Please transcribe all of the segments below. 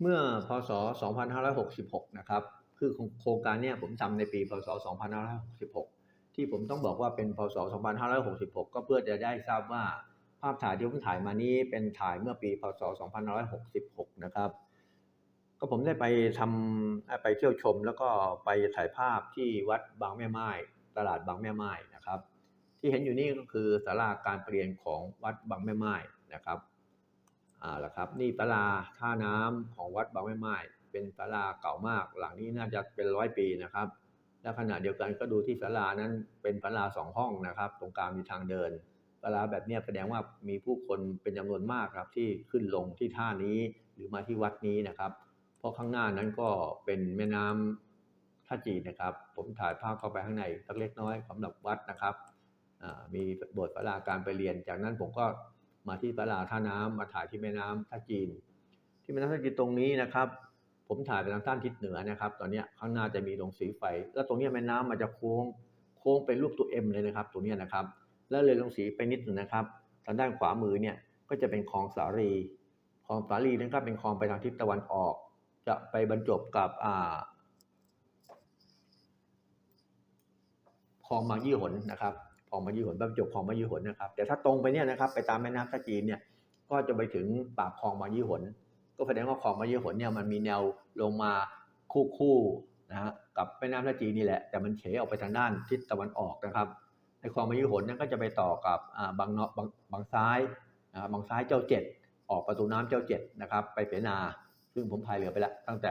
เมื่อพศ 2566 นะครับ คือโครงการเนี้ยผมทำในปี พศ 2566 ที่ผมต้องบอกว่าเป็น พศ 2566 ก็เพื่อจะได้ทราบว่าภาพถ่ายที่ผมถ่ายมานี้เป็นถ่ายเมื่อปี พศ 2566 นะครับ ก็ผมได้ไปทำไปเที่ยวชมแล้วก็ไปถ่ายภาพที่วัดบางแม่ไม้ตลาดบางแม่ไม้นะครับ ที่เห็นอยู่นี่ก็คือศาลาการประเรียนของวัดบางแม่ไม้นะครับ อ่าละครับ นี่ศาลาท่าน้ำของวัดบางแม่ไม้เป็นศาลาเก่ามาก หลังนี้น่าจะเป็นร้อยปีนะครับ และขณะเดียวกันก็ดูที่ศาลานั้นเป็นศาลาสองห้องนะครับ ตรงกลางมีทางเดินศาลาแบบนี้แสดงว่ามีผู้คนเป็นจำนวนมากครับ ที่ขึ้นลงที่ท่านี้หรือมาที่วัดนี้นะครับ เพราะข้างหน้านั้นก็เป็นแม่น้ำท่าจีนนะครับ ผมถ่ายภาพเข้าไปข้างในสักเล็กน้อยสำหรับวัดนะครับอ่ามีโบสถ์ศาลาการไปเรียน จากนั้นผมก็ มาที่ศาลาท่าน้ำมาถ่ายที่แม่น้ำท่าจีน ที่แม่น้ำท่าจีนตรงนี้นะครับ ผมถ่ายไปทางด้านทิศเหนือนะครับ ตอนนี้ข้างหน้าจะมีโรงสีไฟ แล้วตรงนี้แม่น้ำมันจะโค้งโค้งเป็นรูปตัวเอ็มเลยนะครับ ตรงนี้นะครับ แล้วเลยลงสีไปนิดหนึ่งนะครับ ทางด้านขวามือเนี่ยก็จะเป็นคลองสาลีคลองสาลีนั้นก็เป็นคลองไปทางทิศตะวันออก จะไปบรรจบกับอ่าคลองบางยี่หนนะครับ คลองบายี่หนบรรจบคลองบายี่หนนะครับ แต่ถ้าตรงไปเนี่ยนะครับไปตามแม่น้ำท่าจีนเนี่ยก็จะไปถึงปากคลองบายี่หน ก็แสดงว่าคลองบายี่หนเนี่ยมันมีแนวลงมาคู่คู่ๆนะฮะกับแม่น้ำท่าจีนนี่แหละแต่มันเฉออกไปทางด้านทิศตะวันออกนะครับในคลองบายี่หนนั้นก็จะไปต่อกับบางเนาะบางบางซ้ายนะครับบางซ้ายเจ้าเจ็ดออกประตูน้ำเจ้าเจ็ดนะครับ ไปเสนา ซึ่งผมพายเรือไปแล้วตั้งแต่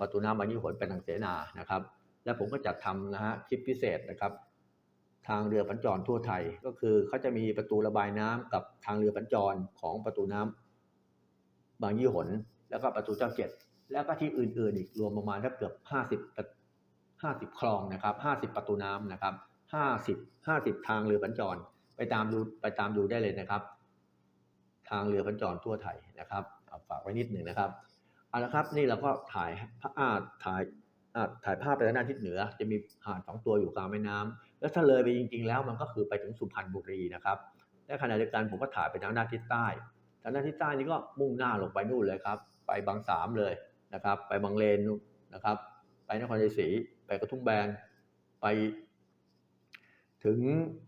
ประตูน้ำบายี่หนไปทางเสนานะครับ แล้วผมก็จัดทำนะฮะคลิปพิเศษนะครับ ทางเรือปัญจรทั่วไทย ก็คือเขาจะมีประตูระบายน้ำกับทางเรือปัญจรของประตูน้ำบางยี่หน แล้วก็ประตูเจ้าเจ็ดแล้วก็ที่อื่นๆอีกรวมประมาณถ้าเกือบห้าสิบห้าสิบคลองนะครับห้าสิบประตูน้ำนะครับห้าสิบห้าสิบทางเรือปัญจรไปตามดูไปตามดูได้เลยนะครับ ทางเรือปัญจรทั่วไทยนะครับเอาฝากไว้นิดหนึ่งนะครับเอาละครับนี่เราก็ถ่ายอ่าถ่าย ถ่ายภาพไปทางด้านทิศเหนือ จะมีหาดสองตัวอยู่กลางแม่น้ำแล้วถ้าเลยไปจริง ๆ แล้วมันก็คือไปถึงสุพรรณบุรีนะครับและขณะเดียวกันผมก็ถ่ายไปทางด้านทิศใต้ทางด้านทิศใต้นี่ก็มุ่งหน้าลงไปนู่นเลยครับ ไปบางสามเลยนะครับ ไปบางเลนนู่นนะครับ ไปนครชัยศรีไปกระทุ่มแบนไปถึง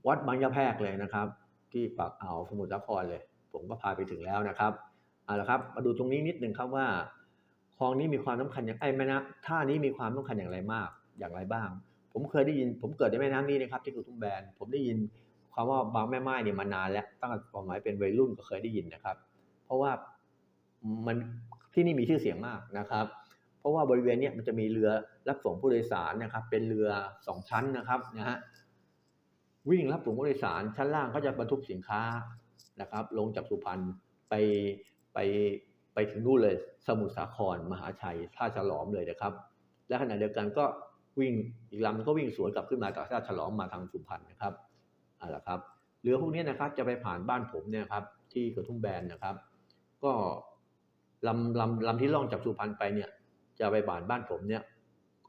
วัดบางยะแพรกเลยนะครับ ที่ปากอ่าวสมุทรสาครเลย ผมก็พาไปถึงแล้วนะครับเอาละครับ มาดูตรงนี้นิดหนึ่งครับว่า คลองนี้มีความสำคัญอย่างไอ้แม่น้ำท่านี้มีความสำคัญอย่างไรมากอย่างไรบ้าง ผมเคยได้ยิน ผมเกิดในแม่น้ำนี้นะครับที่กระทุ่มแบนผมได้ยินคำว่าบางแม่ไม้เนี่ยมานานแล้วตั้งแต่สมัยเป็นวัยรุ่นก็เคยได้ยินนะครับ เพราะว่ามันที่นี่มีชื่อเสียงมากนะครับ เพราะว่าบริเวณนี้มันจะมีเรือรับส่งผู้โดยสารนะครับ เป็นเรือสองชั้นนะครับนะฮะวิ่งรับส่งผู้โดยสารชั้นล่างก็จะบรรทุกสินค้านะครับ ลงจากสุพรรณไปไป ไปถึงนู่นเลยสมุทรสาคร มหาชัย ท่าฉลอมเลยนะครับ และขณะเดียวกันก็วิ่งอีกลำก็วิ่งสวนกลับขึ้นมาจากท่าฉลอมมาทางสุพรรณนะครับอ่าละครับเรือพวกนี้นะครับจะไปผ่านบ้านผมเนี่ยครับที่กระทุ่มแบนนะครับ ก็ลำลำลำที่ล่องจากสุพรรณไปเนี่ยจะไปผ่านบ้านผมเนี่ย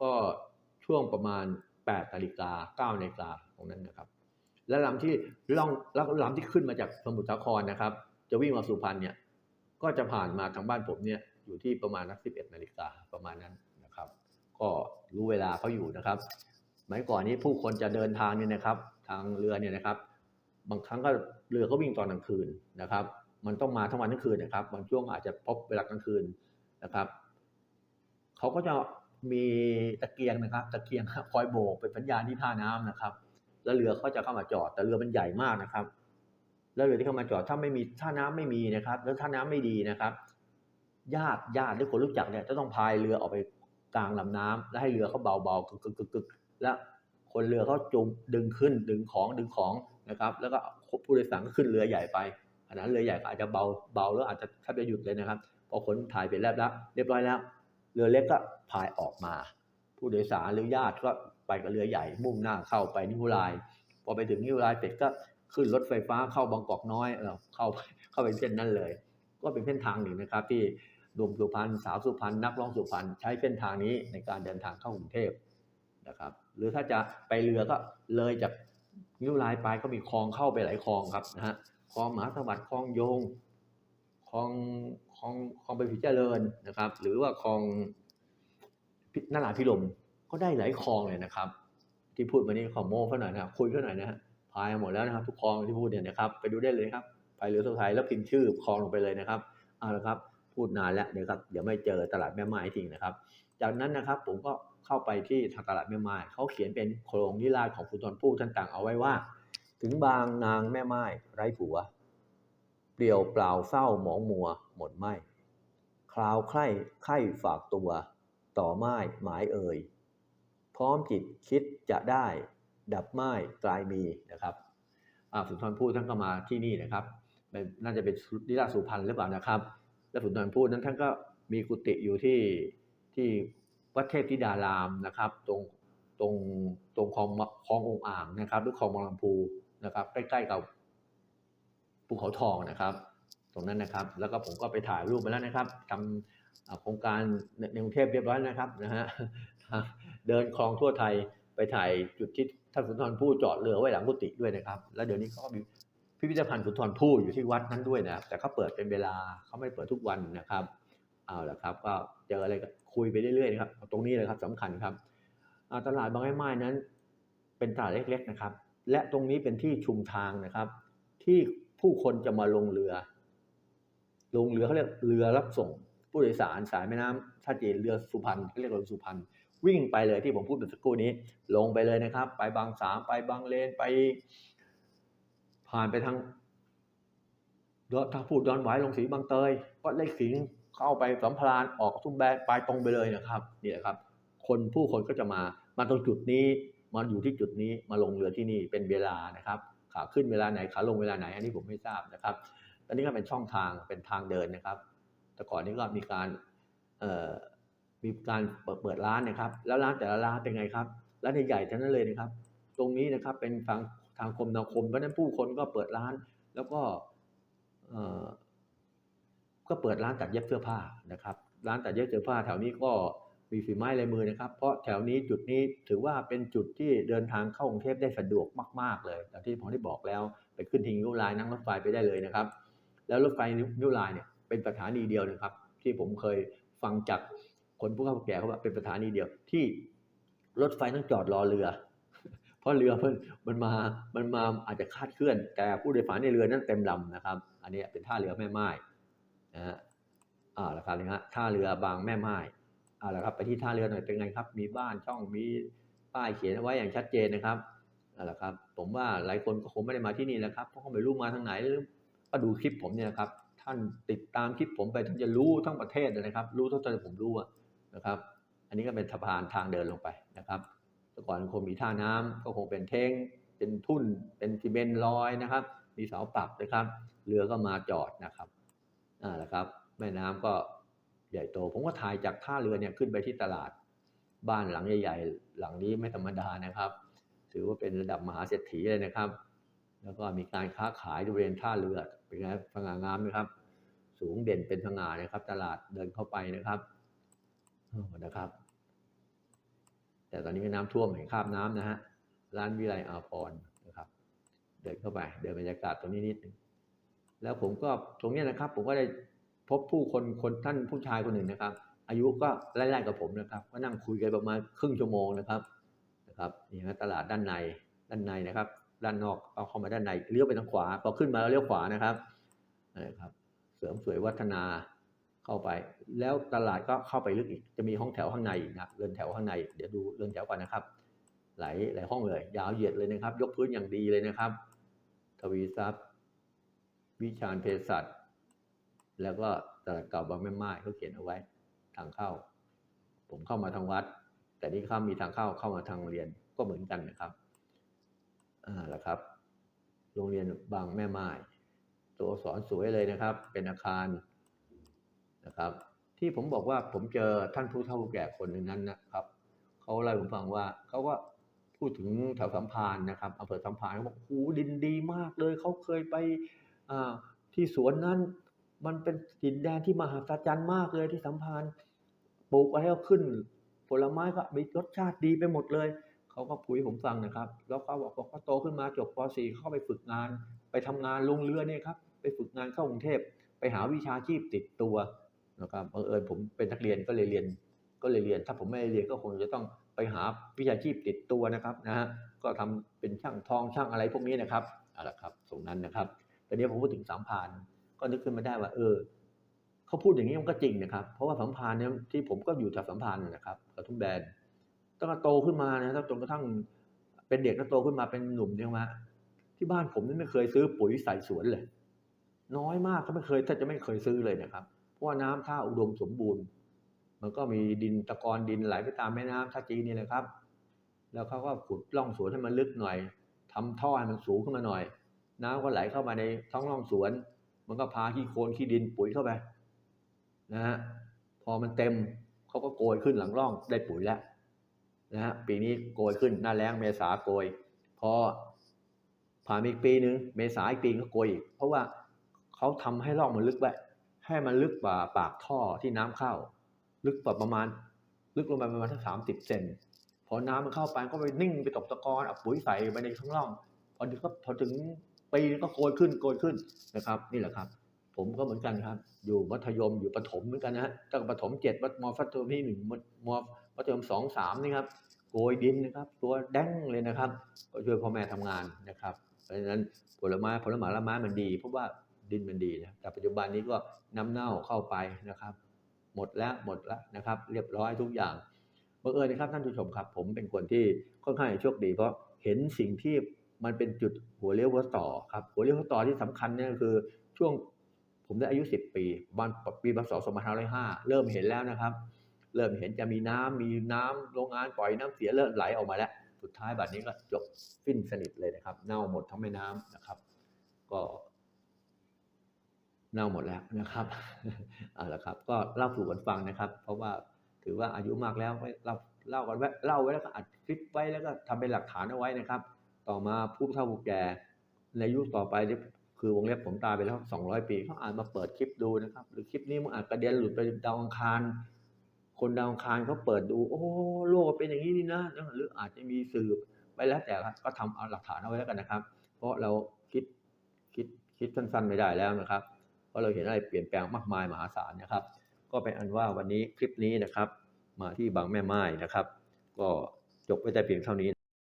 ก็ช่วงประมาณ8นาฬิกา9นาฬิกาตรงนั้นนะครับ และลำที่ล่องแล้วลำที่ขึ้นมาจากสมุทรสาครนะครับ จะวิ่งมาสุพรรณเนี่ย ก็จะผ่านมาทางบ้านผมเนี่ยอยู่ที่ประมาณนัก 11นาฬิกาประมาณนั้นนะครับ ก็รู้เวลาเขาอยู่นะครับสมัยก่อนนี้ผู้คนจะเดินทางเนี่ยนะครับ ทางเรือเนี่ยนะครับ บางครั้งก็เรือก็วิ่งตอนกลางคืนนะครับ มันต้องมาทั้งวันทั้งคืนนะครับบางช่วงอาจจะพบเวลากลางคืนนะครับเขาก็จะมีตะเกียงนะครับ ตะเกียงคอยโบกเป็นสัญญาณที่ท่าน้ำนะครับ แล้วเรือเขาจะเข้ามาจอดแต่เรือมันใหญ่มากนะครับ แล้วเรือที่เข้ามาจอดถ้าไม่มีท่าน้ำไม่มีนะครับ แล้วท่าน้ำไม่ดีนะครับ ญาติญาติหรือคนรู้จักเนี่ยจะต้องพายเรือออกไปกลางลำน้ำแล้วให้เรือเขาเบาๆกึกกึกกึกกึกแล้วคนเรือเขาจุงดึงขึ้นดึงของดึงของนะครับ แล้วก็ผู้โดยสารก็ขึ้นเรือใหญ่ไปอันนั้นเรือใหญ่อาจจะเบาเบาแล้วอาจจะแทบจะหยุดเลยนะครับพอขนถ่ายไปแล้วแล้วเรียบร้อยแล้ว เรือเล็กก็พายออกมา ผู้โดยสารหรือญาติก็ไปกับเรือใหญ่มุ่งหน้าเข้าไปนิวไลน์พอไปถึงนิวไลน์เสร็จก็ ขึ้นรถไฟฟ้าเข้าบางกอกน้อยเออเข้าเข้าไปเส้นนั้นเลย ก็เป็นเส้นทางหนึ่งนะครับ ที่หนุ่มสุพรรณสาวสุพรรณนักร้องสุพรรณใช้เส้นทางนี้ในการเดินทางเข้ากรุงเทพนะครับ หรือถ้าจะไปเรือก็เลยจากนิวไลน์ไปก็มีคลองเข้าไปหลายคลองครับนะฮะคลองมหาสวัสดิ์คลองโยงคลองคลองคลองไปผิเจริญนะครับ หรือว่าคลองพินาราพิรมก็ได้หลายคลองเลยนะครับ ที่พูดมานี่ขอโม้เขาหน่อยนะครับคุยเขาหน่อยนะฮะ พายหมดแล้วนะครับ ทุกคลองที่พูดเนี่ยนะครับไปดูได้เลยครับไปเรือสุไทยแล้วพิมพ์ชื่อคลองลงไปเลยนะครับเอาละครับพูดนานแล้วเดี๋ยวครับเดี๋ยวไม่เจอตลาดแม่ไม้จริงนะครับ จากนั้นนะครับผมก็เข้าไปที่ทางตลาดแม่ไม้เขาเขียนเป็นโครงนิราศของคุณตอนผู้ท่านต่างเอาไว้ว่า ถึงบางนางแม่ไม้ไร้ผัว เปลี่ยวเปล่าเศร้าหมองมัว หมดไหมคราวใคร่ไข้ฝากตัว ต่อไม้หมายเอ่ยพร้อมจิตคิดจะได้ ดับไม้กลายมีนะครับอ่าสุนทรภู่ท่านก็มาที่นี่นะครับน่าจะเป็นนิราสุพรรณหรือเปล่านะครับ และสุนทรภู่นั้นท่านก็มีกุฏิอยู่ที่ที่วัดเทพธิดารามนะครับ ตรงตรงตรงคลองคลององอ่างนะครับหรือคลองบางลำพูนะครับ ใกล้ๆกับภูเขาทองนะครับ ตรงนั้นนะครับ แล้วก็ผมก็ไปถ่ายรูปมาแล้วนะครับทำโครงการในกรุงเทพเรียบร้อยนะครับนะฮะเดินคลองทั่วไทย ไปถ่ายจุดที่ท่านสุนทรภู่จอดเรือไว้หลังกุฏิด้วยนะครับ แล้วเดี๋ยวนี้เขาก็มีพิพิธภัณฑ์สุนทรภู่อยู่ที่วัดนั้นด้วยนะแต่เขาเปิดเป็นเวลาเขาไม่เปิดทุกวันนะครับเอาละครับ ก็เจออะไรก็คุยไปเรื่อยๆนะครับตรงนี้เลยครับสำคัญครับตลาดบางไม้ไม้นั้น เป็นตลาดเล็ก ๆนะครับ และตรงนี้เป็นที่ชุมทางนะครับ ที่ผู้คนจะมาลงเรือ ลงเรือเขาเรียกเรือรับส่งผู้โดยสารสายแม่น้ำท่าจีนเรือสุพรรณเขาเรียกเรือสุพรรณ วิ่งไปเลยที่ผมพูดเมื่อสักครู่นี้ ลงไปเลยนะครับ ไปบางสามไปบางเลนไป ผ่านไปทางเดถ้าพูดย้อนไหวลงสีบางเตยก็เลขสิงเข้าไปสัมพลานออกทุ่มแบนไปตรงไปเลยนะครับนี่แหละครับ คนผู้คนก็จะมามาตรงจุดนี้มาอยู่ที่จุดนี้มาลงเรือที่นี่เป็นเวลานะครับขาขึ้นเวลาไหนขาลงเวลาไหนอันนี้ผมไม่ทราบนะครับอันนี้ก็เป็นช่องทางเป็นทางเดินนะครับ แต่ก่อนนี้ก็มีการเอ่อ มีการเปิดเปิดร้านนะครับแล้วร้านแต่ละร้านเป็นไงครับร้านใหญ่ๆทั้งนั้นเลยนะครับ ตรงนี้นะครับเป็นทางทางคมนาคมเพราะนั้นผู้คนก็เปิดร้าน แล้วก็ก็เปิดร้านตัดเย็บเสื้อผ้านะครับ ร้านตัดเย็บเสื้อผ้า แถวนี้ก็มีฝีไม้ลายมือนะครับ เพราะแถวนี้จุดนี้ถือว่าเป็นจุดที่เดินทางเข้ากรุงเทพได้สะดวกมาก ๆ เลยอย่างที่ผมได้บอกแล้วไปขึ้นทิงนิ้วลายนั่งรถไฟไปได้เลยนะครับ แล้วรถไฟนิ้วลายเนี่ยเป็นสถานีเดียวนะครับ ที่ผมเคยฟังจาก คนผู้เข้าผู้แก่เขาว่าเป็นสถานีเดียว ที่รถไฟต้องจอดรอเรือ เพราะเรือมันมันมามันมาอาจจะคาดเคลื่อน แต่ผู้โดยสารในเรือนั้นเต็มลำนะครับ อันนี้เป็นท่าเรือแม่ไม้นะฮะอ่าละครับนะฮะท่าเรือบางแม่ไม้อ่าละครับไปที่ท่าเรือหน่อยเป็นไงครับ มีบ้านช่องมีป้ายเขียนไว้อย่างชัดเจนนะครับอ่าละครับ ผมว่าหลายคนก็คงไม่ได้มาที่นี่แล้วครับเพราะเขาไม่รู้มาทางไหนหรือก็ดูคลิปผมเนี่ยนะครับ ท่านติดตามคลิปผมไปท่านจะรู้ทั้งประเทศเลยนะครับ รู้เท่าที่ผมรู้อะ นะครับ อันนี้ก็เป็นสะพานทางเดินลงไปนะครับแต่ก่อนคงมีท่าน้ำก็คงเป็นเท้งเป็นทุ่นเป็นซีเมนต์ลอยนะครับ มีเสาปักนะครับ เรือก็มาจอดนะครับอ่าแหละครับ แม่น้ำก็ใหญ่โต ผมก็ถ่ายจากท่าเรือเนี่ยขึ้นไปที่ตลาด บ้านหลังใหญ่ ๆ หลังนี้ไม่ธรรมดานะครับ ถือว่าเป็นระดับมหาเศรษฐีเลยนะครับ แล้วก็มีการค้าขายบริเวณท่าเรือเป็นไงสง่างามไหมครับ สูงเด่นเป็นสง่านะครับ ตลาดเดินเข้าไปนะครับ นะครับ แต่ตอนนี้ก็น้ำท่วมเห็นคาบน้ำนะฮะร้านวิไลอาพรนะครับ เดินเข้าไป เดินบรรยากาศตรงนี้นิดหนึงแล้วผมก็ตรงนี้นะครับ ผมก็ได้พบผู้คนคนท่านผู้ชายคนหนึ่งนะครับ อายุก็ไล่ๆกับผมนะครับ ก็นั่งคุยกันประมาณครึ่งชั่วโมงนะครับนะครับนี่นะตลาดด้านในด้านในนะครับ ด้านนอกเอาเข้ามาด้านในเลี้ยวไปทางขวาพอขึ้นมาแล้วเลี้ยวขวานะครับนะครับ เสริมสวยวัฒนา เข้าไป แล้วตลาดก็เข้าไปลึกอีก จะมีห้องแถวข้างในอีกนะเรือนแถวข้างใน เดี๋ยวดูเรือนแถวก่อนนะครับ หลายหลายห้องเลย ยาวเหยียดเลยนะครับ ยกพื้นอย่างดีเลยนะครับ ทวีทรัพย์ วิชาญเภสัชแล้วก็ตลาดเก่าบางแม่ไม้เขาเขียนเอาไว้ ทางเข้า ผมเข้ามาทางวัด แต่นี่ข้ามมีทางเข้าเข้ามาทางเรียนก็เหมือนกันนะครับอ่าแล้วครับ โรงเรียนบางแม่ไม้ตัวอักษรสวยเลยนะครับ เป็นอาคาร นะครับ ที่ผมบอกว่าผมเจอท่านผู้เฒ่าผู้แก่คนหนึ่งนั้นนะครับเขาเล่าให้ผมฟังว่าเขาก็พูดถึงแถวสัมพันธ์นะครับอำเภอสัมพันธ์เขาบอกโอ้ดินดีมากเลยเขาเคยไปที่สวนนั้น มันเป็นดินแดนที่มหัศจรรย์มากเลยที่สัมพันธ์ปลูกอะไรก็ขึ้น ผลไม้ก็มีรสชาติดีไปหมดเลยเขาก็พูดให้ผมฟังนะครับ แล้วเขาบอกว่าเขาโตขึ้นมาจบป .4 เข้าไปฝึกงาน ไปทำงานลงเรือเนี่ยครับไปฝึกงานเข้ากรุงเทพไปหาวิชาชีพติดตัว นะครับบังเอิญผมเป็นนักเรียนก็เลยเรียนก็เลยเรียน ถ้าผมไม่เรียนก็คงจะต้องไปหาวิชาชีพติดตัวนะครับนะฮะก็ทำเป็นช่างทองช่างอะไรพวกนี้นะครับเอาละครับตรงนั้นนะครับตอนนี้ผมพูดถึงสามพานก็นึกขึ้นมาได้ว่า เออเขาพูดอย่างนี้มันก็จริงนะครับ เพราะว่าสัมพานธ์เนี่ยที่ผมก็อยู่แถวสัมพันธ์นะครับกระทุ่มแบนตั้งแต่โตขึ้นมานะจนกระทั่งเป็นเด็กแล้วโตขึ้นมาเป็นหนุ่มเนี่ยมาที่บ้านผมนี่ไม่เคยซื้อปุ๋ยใส่สวนเลย น้อยมากก็ไม่เคยถ้าจะไม่เคยซื้อเลยนะครับ เพราะว่าน้ำท่าอุดมสมบูรณ์ มันก็มีดินตะกอนดินไหลไปตามแม่น้ำท่าจีนนี่แหละครับ แล้วเขาก็ขุดร่องสวนให้มันลึกหน่อยทำท่อให้มันสูงขึ้นมาหน่อย น้ำก็ไหลเข้ามาในท้องร่องสวน มันก็พาขี้โคลนขี้ดินปุ๋ยเข้าไปนะฮะพอมันเต็มเขาก็โกยขึ้นหลังร่องได้ปุ๋ยแล้วนะฮะปีนี้โกยขึ้นหน้าแล้งเมษาโกย พอผ่านอีกปีนึงเมษาอีกปีก็โกยอีกเพราะว่าเขาทำให้ร่องมันลึกไว้ ให้มันลึกกว่าปากท่อที่น้ำเข้า ลึกกว่าประมาณ ลึกลงไปประมาณสักสามสิบเซนพอน้ำมันเข้าไปก็ไปนิ่งไปตกตะกอนเอาปุ๋ยใส่ไปในท้องร่องพอถึงก็พอถึงปีก็โกยขึ้นโกยขึ้นนะครับ นี่แหละครับ ผมก็เหมือนกันครับ อยู่มัธยมอยู่ประถมเหมือนกันนะฮะตั้งประถมเจ็ดวัดมอฟัตโทที่หนึ่งมมมัธยมสองสามนี่ครับโกยดินนะครับ ตัวแดงเลยนะครับ ก็ช่วยพ่อแม่ทำงานนะครับ เพราะฉะนั้นผลไม้ผลไม้ละไม้มันดีเพราะว่า ดินมันดีนะแต่ปัจจุบันนี้ก็น้ำเน่าเข้าไปนะครับ หมดแล้วหมดแล้วนะครับ เรียบร้อยทุกอย่างบังเอิญนะครับท่านผู้ชมครับ ผมเป็นคนที่ค่อนข้างโชคดี เพราะเห็นสิ่งที่มันเป็นจุดหัวเลี้ยวหัวต่อครับหัวเลี้ยวหัวต่อที่สำคัญเนี่ยคือช่วงผมได้อายุ 10 ปีบ้านปีพศ2505 เริ่มเห็นแล้วนะครับ เริ่มเห็นจะมีน้ำมีน้ำโรงงานปล่อยน้ำเสียเริ่มไหลออกมาแล้วสุดท้ายบัดนี้ก็จบสิ้นสนิทเลยนะครับ เน่าหมดทั้งแม่น้ำนะครับ ก็ เน่าหมดแล้วนะครับเอาละครับ ก็เล่าสู่กันฟังนะครับ เพราะว่าถือว่าอายุมากแล้วเล่าเล่ากันไว้เล่าไว้แล้วก็อัดคลิปไว้แล้วก็ทำเป็นหลักฐานเอาไว้นะครับ ต่อมาผู้เฒ่าผู้แก่ในยุคต่อไปนี่คือวงเล็บผมตายไปแล้วสองร้อยปีเขาอ่านมาเปิดคลิปดูนะครับ หรือคลิปนี้มันอาจกระเด็นหลุดไปดาวอังคาร คนดาวอังคารเขาเปิดดู โอ้โลกเป็นอย่างนี้นี่นะหรืออาจจะมีสืบไปแล้วแต่ครับก็ทำเอาหลักฐานเอาไว้แล้วกันนะครับ เพราะเราคิดคิดคิดสั้นๆไม่ได้แล้วนะครับ เพราะเราเห็นอะไรเปลี่ยนแปลงมากมายมหาศาลนะครับ ก็เป็นอันว่าวันนี้คลิปนี้นะครับ มาที่บางแม่ไม้นะครับ ก็จบไว้แต่เพียงเท่านี้